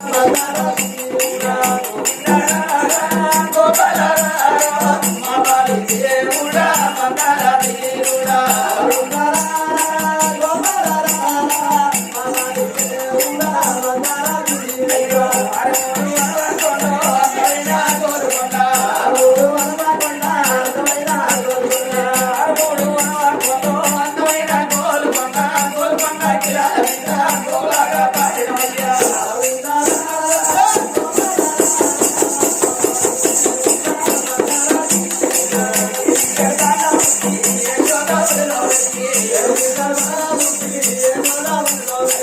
Thank you.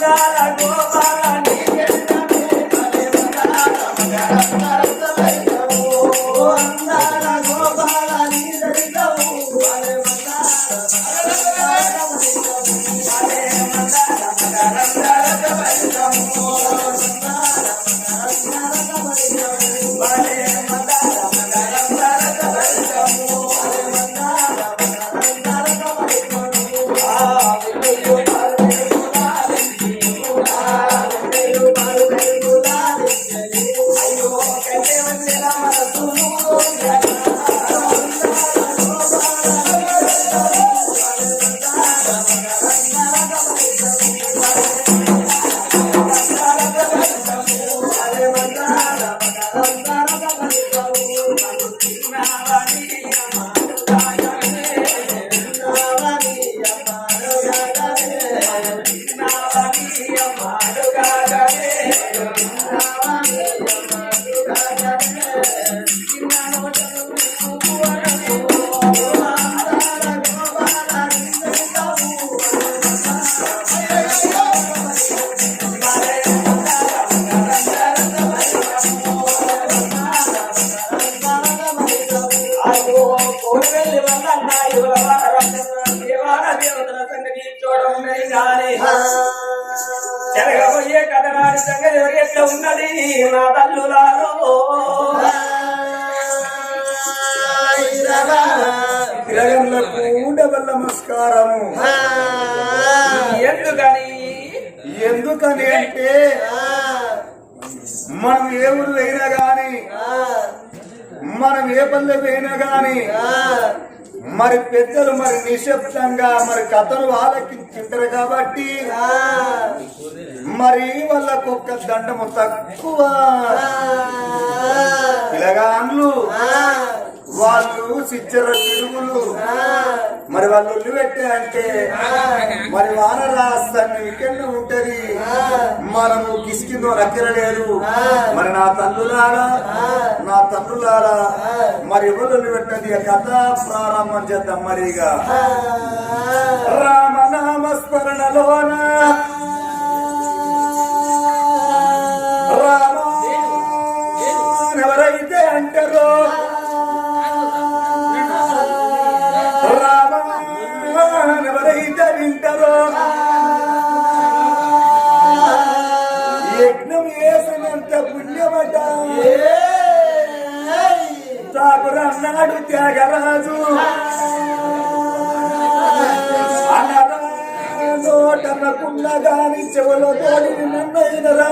బంగార దేవతల సంగతి చూడగానే జరగబోయే కథ సంగతి ఎవరెట్లా ఉన్నది నా తల్లులాలో కూడబల్ల నమస్కారము ఎందుకని ఎందుకని అంటే మనం ఏ ఊరు అయినా గాని మనం ఏ పల్లె పోయినా గాని మరి పెద్దలు మరి నిశ్శబ్దంగా మరి కథను ఆలకించుంటారు కాబట్టి మరి వాళ్ళకు ఒక్క దండము తక్కువ. ఇలాగా వాళ్ళు సిచ్చర తిరుగులు. మరి వాళ్ళు ఉల్లి పెట్టే అంటే మరి వాన రాస్తాను ఇక్కడ ఉంటది. మనము కిసికిందో రక్కరలేదు మరి నా తల్లులారా నా తల్లులారా మరి ఎవరు ఉల్లి పెట్టది కథ ప్రారంభం చేద్దాం మరిగా. రామనామస్మరణలోనా పుణ్యమట అన్నాడు త్యాగరాజు. నోటనకున్న గాని చెవులో తోడి నన్నైనరా.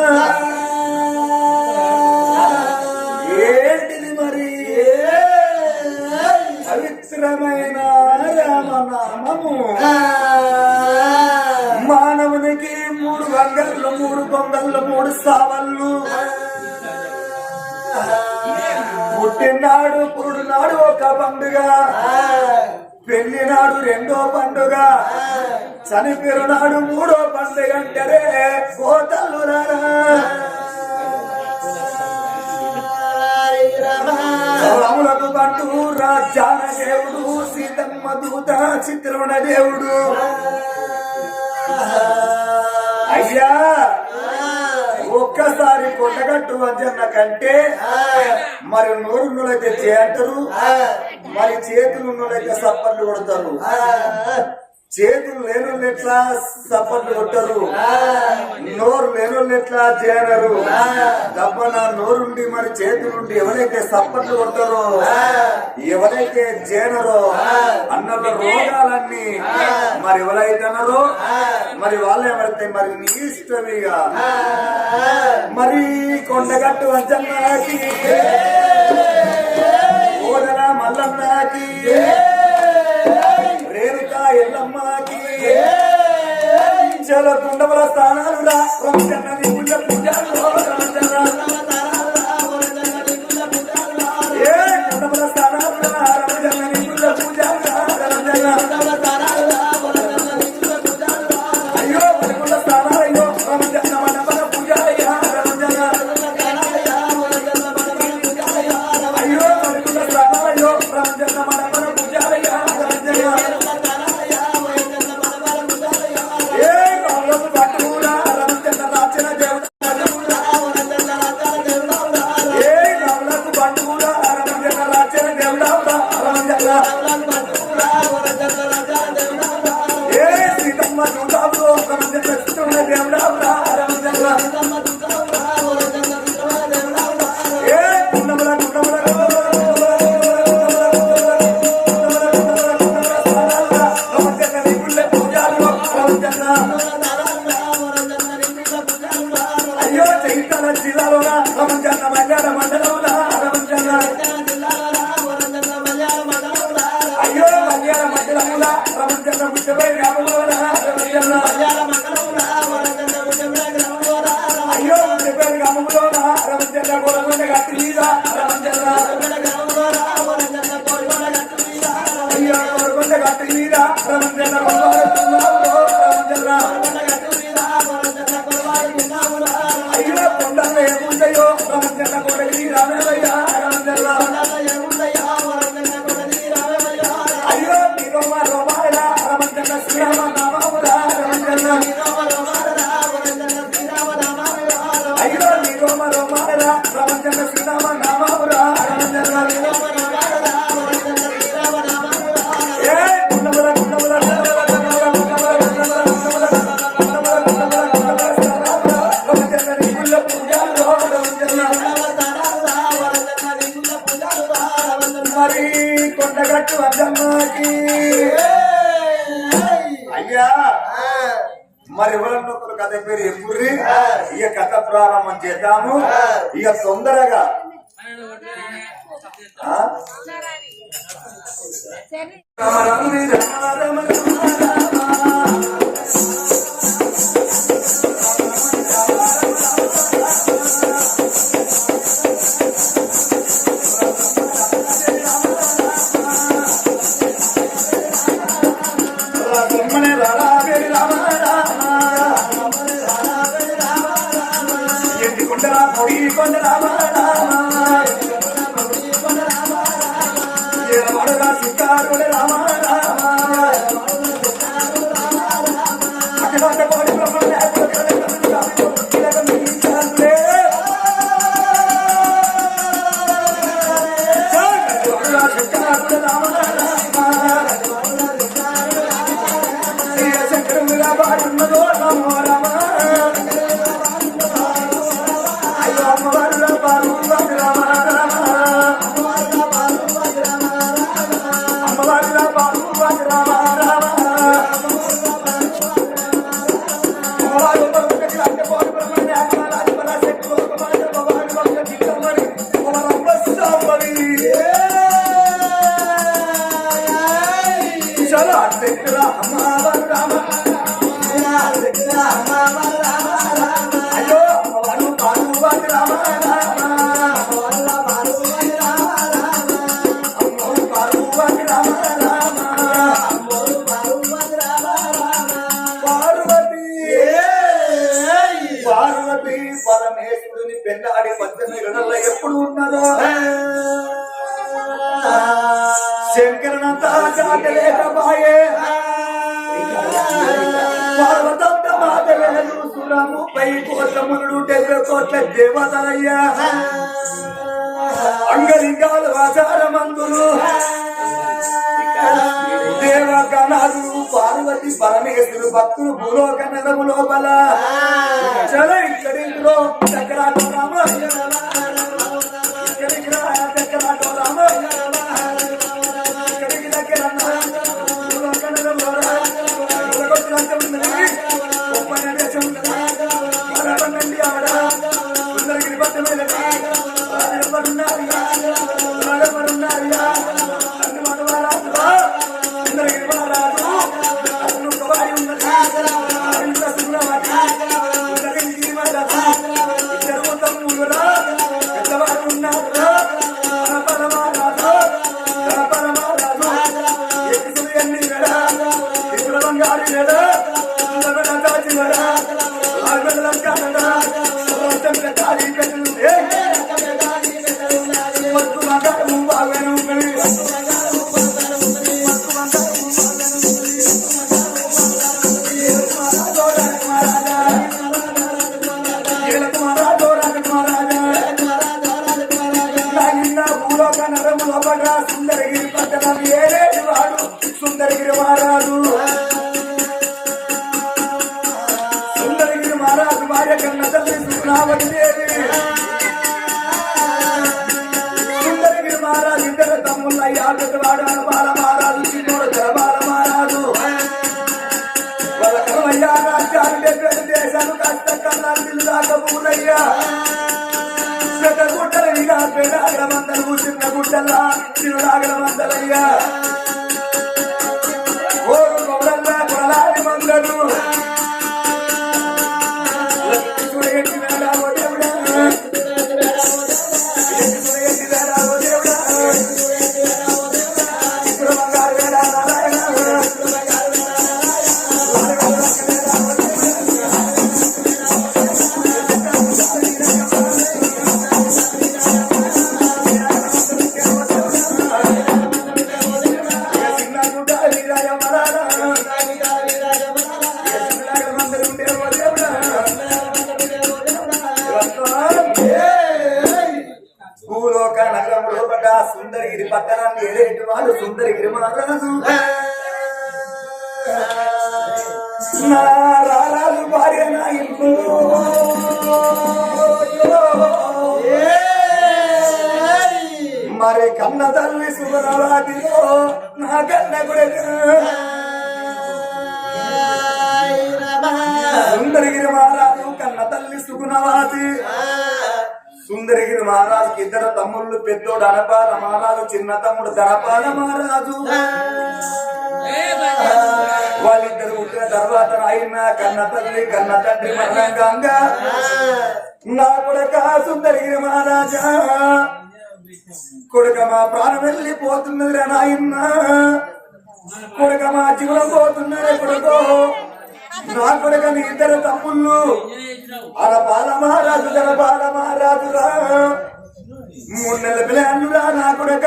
ఏంటిది మరి? పవిత్రమైన రామనామము. మానవునికి మూడు వంగళ్ళు మూడు కొంగల్లో మూడు స్థావ పుట్టినాడు పురుడునాడు ఒక పండుగ. పెళ్ళి నాడు రెండో పండుగ. చనిపోయినాడు మూడో పండుగ అంటే కోతల్లు రాములకు పండు రాజ్యాన దేవుడు సీతమ్మ దూత చిత్రమణ దేవుడు. అయ్యా! ఒక్కసారి కొండగట్టు వంజన్న కంటే మరి నోరు నులైతే చేయంటారు మరి చేతులు నులైతే సప్పట్లు కొడతారు. చేతులు లేను ఎట్లా సప్పట్లు కొట్టరు? నోరు లేను ఎట్లా చేయనరు? దబ్బన నోరుండి మరి చేతులుండి ఎవరైతే సప్పట్లు కొడతారో ఎవరైతే చేయనరో అన్నల రోగాలన్నీ మరి ఎవరైతే అన్నారో మరి వాళ్ళు ఎవరైతే మరి నీ ఇష్టమిగా మరి కొండగట్టు వంచన్నాకి ఓదన మల్లన్నకి కుండమల స్థానాలురా. అయ్యో రామచంద్ర కోడలి రామయ్య రామచంద్ర రమ రమ రమ రమ పేరు ఎప్పుడు ఇక కథ ప్రారంభం చేద్దాము ఇక తొందరగా రామ రామ రామ రామ പറയുന്നതോളം పంచనగరల్లో ఎప్పుడు ఉన్నదో. శంకరనంతా జాతలేకపాయే పార్వతమ్మ మాతవేలు సురము. పై కోసములు డెబ్బై కోట్ల దేవతలయ్యా. అంగలింగాలు ఆచార మందులు దేవగణాలు పార్వతి పరమేశ్వరుడు భక్తులు భూలోక నగము లోపల చల ఇక్కడిలో చక్రాట రామ ఇక్కడికి రామ కష్ట కన్నాలు దాకా పూలయ్యా పెద్ద గుట్టలనిగా పెడాగల మందలు చిన్న గుట్టల్లా చిరునాగల మందలయ్యా. పక్కన పట్టణాన్ని వాడు సుందరి మహారాజు నా రారాజు భార్య నా ఇల్లు. మరి కన్న తల్లి సుమరవాదిలో నా కన్న కొడుకు సుందరగిరి మహారాజు కన్న తల్లి సుగుణవాది. సుందరగిరి మహారాజుకి ఇద్దరు తమ్ముళ్ళు పెద్దోడు అనపాల మహారాజు చిన్న తమ్ముడు ధనపాల మహారాజు. వాళ్ళిద్దరు పుట్టిన తర్వాత ఆయన కన్న తల్లి కన్న తండ్రి మరణంగా నా కొడక సుందరగిరి మహారాజా. కొడుక మా ప్రాణం వెళ్ళిపోతున్నది రా నాయన్న కొడుక మా జీవనం పోతున్నది కొడుకో. నా కొడుక నీ ఇద్దరు తమ్ముళ్ళు. అలా బాల మహారాజు గల బాల మహారాజురా మూడు నెలల పిల్లలురా నా కొడక.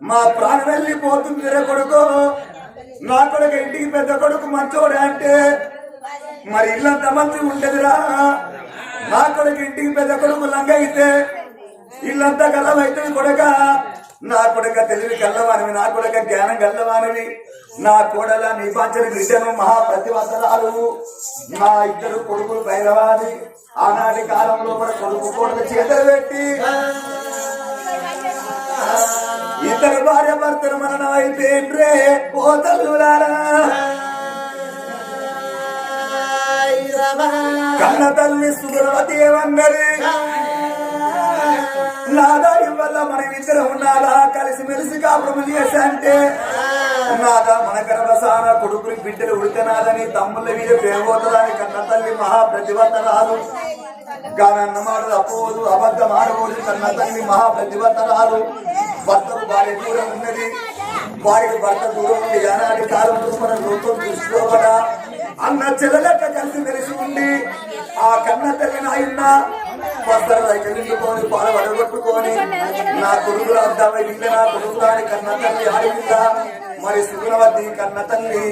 మా ప్రాణం వెళ్ళిపోతుంది రే కొడుకు. నా కొడుకు ఇంటికి పెద్ద కొడుకు మంచోడే అంటే మరి ఇల్లంత మంచి ఉండదురా నా కొడుకు ఇంటికి పెద్ద కొడుకు లంగ అయితే ఇల్లంతా గలవైతుంది కొడక. నా కొడక తెలివి కల్లవానివి నా కొడక జ్ఞానం కల్లవానివి నా కోడల నిపాంచని బిడ్డను మహాప్రతివంతరాలు నా ఇద్దరు కొడుకులు పైరవాది ఆనాటి కాలంలో మన కొడుకు కోడలు చేతులు పెట్టి ఇద్దరు భార్య భర్తలు మరణం అయిపోయిండ్రే పోతలులారా కన్న తల్లి సుగుణవతి ఏమన్నది? నాదారి వల్ల మనం ఇద్దరు ఉన్నాదా? కలిసి మెలిసి కాపురం చేశా అంటే నాదా మన గర్భసాన కొడుకులు బిడ్డలు ఉడితనాదని తమ్ముళ్ళ మీద ప్రేమవుతుందని కన్న తల్లి మహా ప్రతిభతరాలు గానన్న మాటలు అపోదు అబద్ధం ఆడబోదు కన్న తల్లి మహా రాదు భర్తకు భార్య దూరం ఉన్నది. వారికి భర్త దూరం ఉంది ఆనాటి కాలంలో చూసుకున్న లోకం దృష్టిలోపడ అన్న చెల్లెలక్క కలిసి మెలిసి ఉండి ఆ కన్న తల్లి నాయన్న వస్తారు దగ్గర నిండుకొని పాలు వడగొట్టుకొని నా కొడుకులు అర్థమై వీళ్ళ నా కుటుంబాన్ని కన్న తల్లి ఆడిందా మరి సుగుణవతి కన్న తల్లి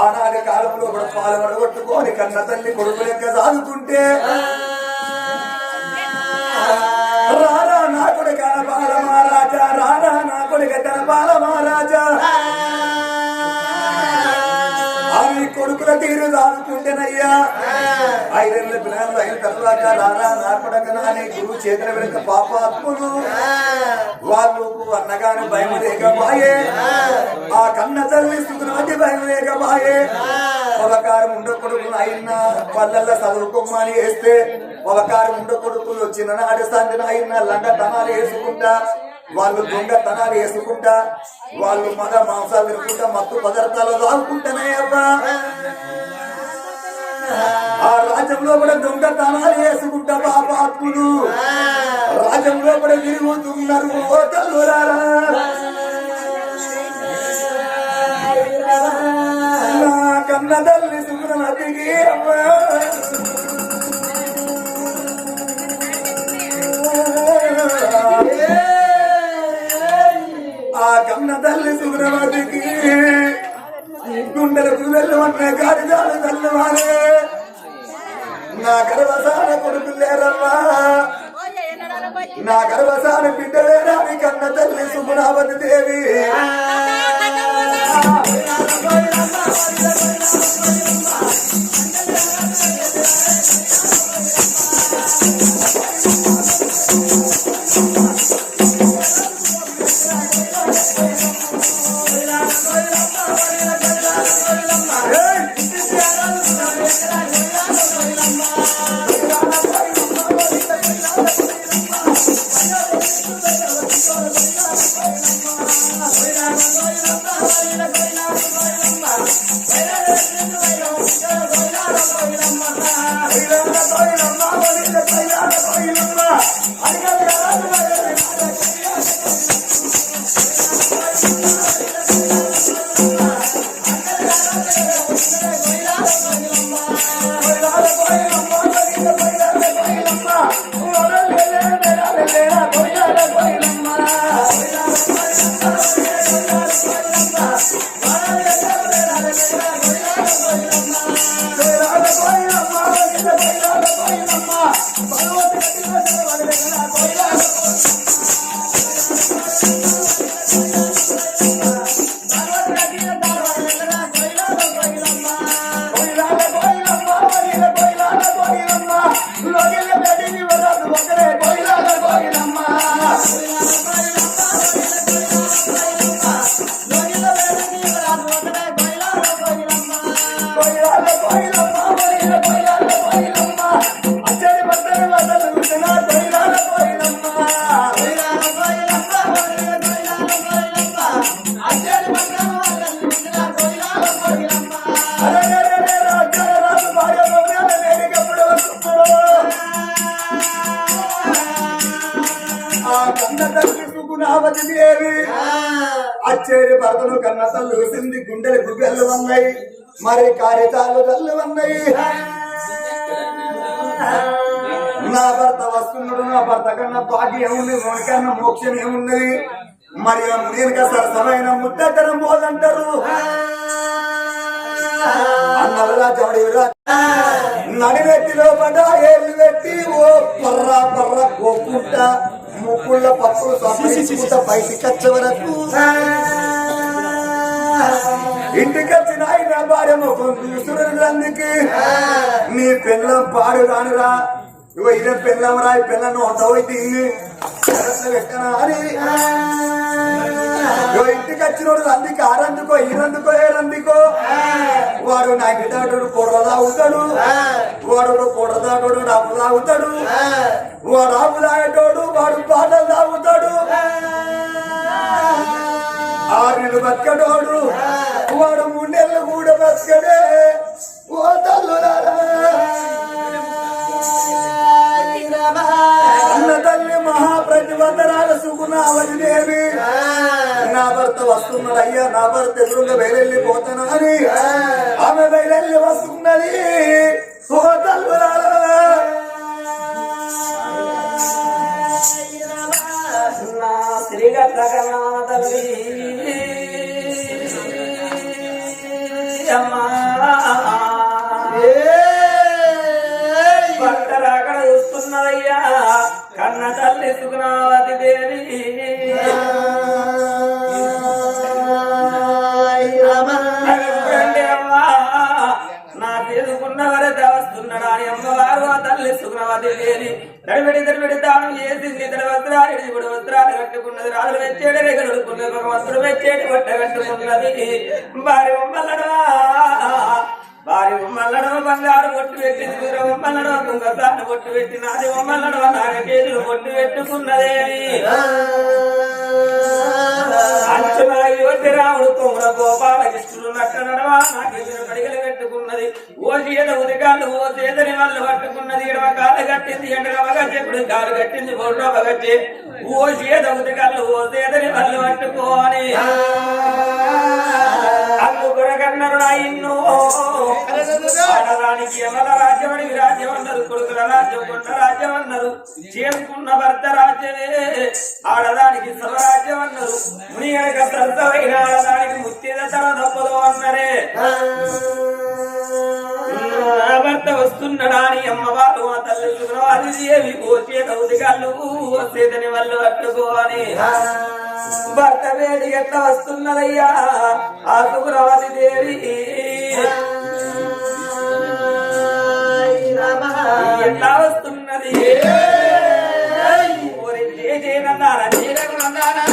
ఆనాటి కాలంలో కూడా పాలు వడగొట్టుకొని కన్న తల్లి కొడుకు లెక్క సాగుతుంటే రారా నా కొడుక బాల మహారాజా రారా నా కొడుక తన బాల మహారాజా. కొడుకుల తీరు దాచుకుంటేనయ్యా ఐదేళ్ళ పిల్లలు అయిన తర్వాత రారా నా కొడక నాని గురువు చేతుల వెనుక పాపాత్ములు వాళ్ళు అన్నగాని భయం లేకపాయే ఆ. కన్న తల్లి సుఖనవతి భయం లేకపాయే పవకారం ఉండ కొడుకులు అయినా పల్లెల్లో చదువుకోమని వేస్తే పవకారం ఉండ కొడుకులు చిన్న నాటి సందిన అయినా లండ తనాలు వేసుకుంటా వాళ్ళు దొంగతనాలు వేసుకుంటా వాళ్ళు మద మాంసాలు తినుకుంటా మత్తు పదార్థాలు తాగుకుంటానే అబ్బా. ఆ రాజ్యంలో కూడా దొంగతనాలు వేసుకుంటా పాపాత్ములు రాజ్యంలో కూడా తిరుగుతున్నారు కన్న తల్లి సుగ్రమతికి అమ్మా. ఆ కన్న తల్లి సుగ్రమతికి గుండెలకు వెళ్ళమన్న గాడిదాలు తల్లివారే. నా గర్భసాన కొడుకు లేరమ్మా. నా గర్భసాన బిడ్డ లేరాని కన్న తల్లి సుగుణావతి దేవి. దేవి అచ్చేడి భర్తను కన్న తల్లు సింది గుండెలు గుగ్గలు ఉన్నాయి మరి కారితాలు కళ్ళు ఉన్నాయి నా భర్త వస్తున్నాడు నా భర్త కన్నా భాగ్యం ఏముంది కన్నా మోక్షం ఏమున్నది? మరి నేను సరసమైన ముద్దతనం పోదంటారు. నడివెత్తిలో పడ్డ ఏళ్ళు పెట్టి ఓ పర్ర పర్ర కోకుంట ముక్కుళ్ళ పప్పులు బయటికి వచ్చే వరకు. ఇంటికి వచ్చిన ఆయన భార్య ముఖం చూస్తున్నారు నీ పిల్లం పాడు కానురా. ఇగో ఇదే పిల్లం రా ఈ పిల్లను ఉండవు ఇంటికి వచ్చినోడు అందుకు ఆరందుకో ఈరందుకో ఏరందుకో. వాడు నా గిటాడు కూడ తాగుతాడు వాడు కూడ తాగుతాడు డబ్బు తాగుతాడు వాడు ఆపు తాగేటోడు వాడు పాటలు తాగుతాడు ఆరు బతకడోడు వాడు మూడేళ్ళు కూడా బతకడే. ఓ తల్లులారా అన్న తల్లి మహాప్రతిబంధనాల సుగుణావతి దేవి నా భర్త వస్తున్నాడు అయ్యా నా భర్త ఎదురుగా బయలెళ్ళిపోతాను అని ఆమె బయలెళ్ళి వస్తున్నది. ఓ తల్లులారా సుగుణవతి దేవి తడిబడి తాను చేసింది తన వస్త్రాలు ఇప్పుడు వస్త్రాలు కట్టుకున్నది రాజులు వెచ్చేడు రేగడుకున్నది ఒక వస్త్రం వెచ్చేటి బట్ట కట్టుకున్నది. భార్య బొమ్మలడవా భార్య బొమ్మలడవ బంగారు బొట్టు పెట్టింది వీర బొమ్మలడవ కుంగసాన్ని బొట్టు పెట్టినది బొమ్మలడవ నాగకేజులు బొట్టు పెట్టుకున్నదేవి అంచున యువతి రాముడు కొమ్మున గోపాలకృష్ణుడు నట్ట నడవా? నాగేశ్వరు కడిగలు పెట్టుకున్నది ఓ సీత ఉదకాలు ఓ సీతని వాళ్ళు పట్టుకున్నది. ఎడమ కాలు కట్టింది ఎండగ చెప్పుడు కాలు కట్టింది బొడ్డ బగట్టి ఓ సీత ఉదకాలు ఓ సీతని వాళ్ళు పట్టుకోని. ఎవల రాజ్యం అని రాజ్యం అన్నారు కొడుకుల రాజ్యం కొండ రాజ్యం అన్నారు చేసుకున్న భర్త రాజ్యమే. ఆడదానికి స్వరాజ్యం అన్నారు ముని ప్రసవైన ఆడదానికి ముత్తిద తప్పదు అన్నరే. భర్త వస్తున్నాడా అని అమ్మవారు మా తల్లి శుభ్రవాది దేవి కోసే కౌతికాళ్ళు వస్తేదని వాళ్ళు పట్టుకోని భర్త వేడి ఎట్లా వస్తున్నదయ్యా ఆ శుభ్రవాది దేవి. ఎట్లా వస్తున్నది? జయనన్నారా జయనన్నారా